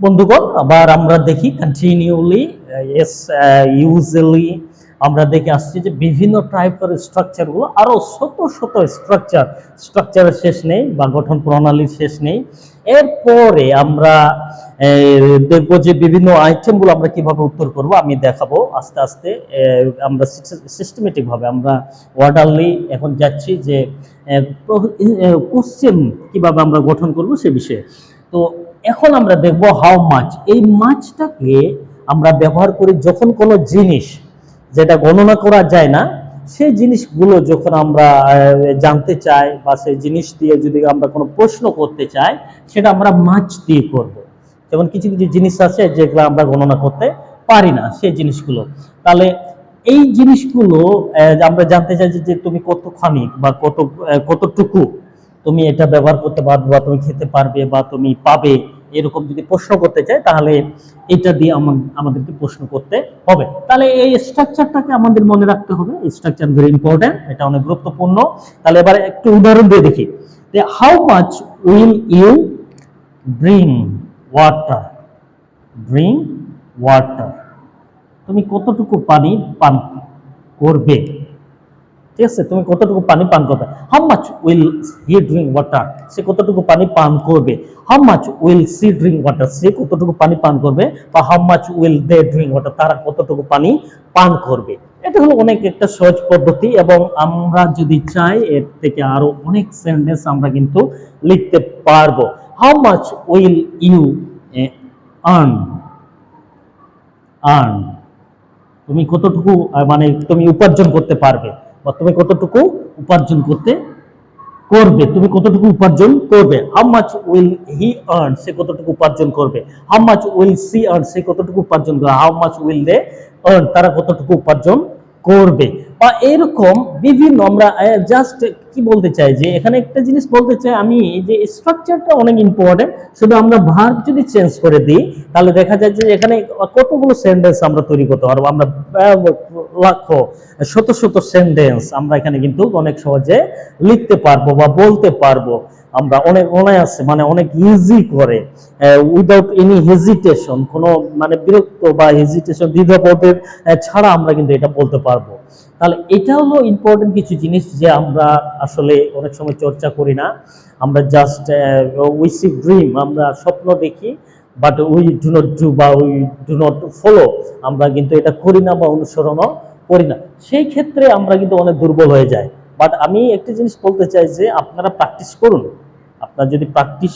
বন্ধুগণ, আবার আমরা দেখি কন্টিনিউলি এস ইউজুয়ালি আমরা দেখে আসছি যে বিভিন্ন টাইপের স্ট্রাকচারগুলো আরও শত শত স্ট্রাকচার স্ট্রাকচারের শেষ নেই, বা গঠন প্রণালীর শেষ নেই। এরপরে আমরা দেখব যে বিভিন্ন আইটেমগুলো আমরা কীভাবে উত্তর করব, আমি দেখাবো আস্তে আস্তে আমরা সিস্টেমেটিক ভাবে আমরা অর্ডারলি এখন যাচ্ছি যে কোশ্চেন কীভাবে আমরা গঠন করব সে বিষয়ে। তো এখন আমরা দেখব হাউ মাছ এই মাছটাকে আমরা ব্যবহার করি যখন কোনো জিনিস যেটা গণনা করা যায় না, সেই জিনিসগুলো যখন আমরা জানতে চাই বা সেই জিনিস দিয়ে যদি আমরা কোনো প্রশ্ন করতে চাই, সেটা আমরা মাছ দিয়ে করব। যেমন কিছু কিছু জিনিস আছে যেগুলো আমরা গণনা করতে পারি না সেই জিনিসগুলো। তাহলে এই জিনিসগুলো আমরা জানতে চাই যে- তুমি কত খানিক বা কত কতটুকু তুমি এটা ব্যবহার করতে পারবে বা তুমি খেতে পারবে বা তুমি পাবে। এরকম যদি প্রশ্ন করতে চাই তাহলে এটা দিয়ে আমা- আমাদেরকে প্রশ্ন করতে হবে। তাহলে এই স্ট্রাকচারটাকে আমাদের মনে রাখতে হবে। স্ট্রাকচার ভেরি ইম্পর্টেন্ট এটা অনেক গুরুত্বপূর্ণ। তাহলে এবার একটু উদাহরণ দিয়ে দেখি। How much will you bring water bring water তুমি কতটুকু পানি পান করবে? ঠিক আছে, তুমি কতটুকু পানি পান করবে? How much will he drink water সে কতটুকু পানি পান করবে? How much will she drink water সে কতটুকু পানি পান করবে? বা how much will they drink water তারা কতটুকু পানি পান করবে? এটা হলো অনেক একটা সহজ পদ্ধতি এবং আমরা যদি চাই, এর থেকে আরও অনেক সেন্টেন্স আমরা কিন্তু লিখতে পারব। How much will you earn earn তুমি কতটুকু মানে তুমি উপার্জন করতে পারবে? বা তুমি কতটুকু উপার্জন করতে করবে, তুমি কতটুকু উপার্জন করবে how much will he earn সে কতটুকু উপার্জন করবে how much will she earn সে কতটুকু উপার্জন করবে how much will they earn তারা কতটুকু উপার্জন করবে। বা এরকম বিভিন্ন আমরা জাস্ট কি বলতে চাই যে এখানে একটা জিনিস বলতে চাই আমি যে স্ট্রাকচারটা অনেক ইম্পর্টেন্ট শুধু আমরা ভার্ব যদি চেঞ্জ করে দিই তাহলে দেখা যায় যে এখানে কতগুলো সেন্টেন্স আমরা তৈরি করতে পারব। আমরা লাখো শত শত সেন্টেন্স আমরা এখানে কিন্তু অনেক সহজে লিখতে পারব বা বলতে পারব। আমরা অনেক অনায়াসে মানে অনেক ইজি করে উইদাউট এনি হেজিটেশন কোনো মানে বিরক্ত বা হেজিটেশন দ্বিধাবোধের আহ, ছাড়া আমরা কিন্তু এটা বলতে পারব। তাহলে এটা হলো ইম্পর্টেন্ট কিছু জিনিস যে আমরা আসলে অনেক সময় চর্চা করি না। আমরা জাস্ট উই সি ড্রিম আমরা স্বপ্ন দেখি but we do not do বা উই ডু নট ফলো আমরা কিন্তু এটা করি না বা অনুসরণও করি না। সেই ক্ষেত্রে আমরা কিন্তু অনেক দুর্বল হয়ে যাই। বাট আমি একটা জিনিস বলতে চাই যে আপনারা প্র্যাকটিস করুন। আপনার যদি প্র্যাকটিস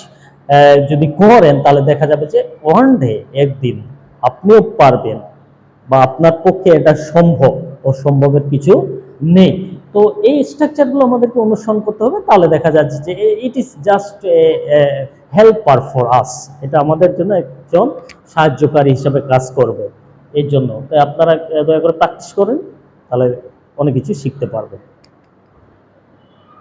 যদি করেন, তাহলে দেখা যাবে যে ওয়ান ডে একদিন আপনিও পারবেন বা আপনার পক্ষে এটা সম্ভব। অসম্ভবের কিছু নেই। তো এই স্ট্রাকচারগুলো আমাদেরকে অনুসরণ করতে হবে, তাহলে দেখা যাচ্ছে যে it is just helper for us এটা আমাদের জন্য একজন সাহায্যকারী হিসাবে কাজ করবে এর জন্য। তাই আপনারা দয়া করে প্র্যাকটিস করেন, তাহলে অনেক কিছু শিখতে পারবেন।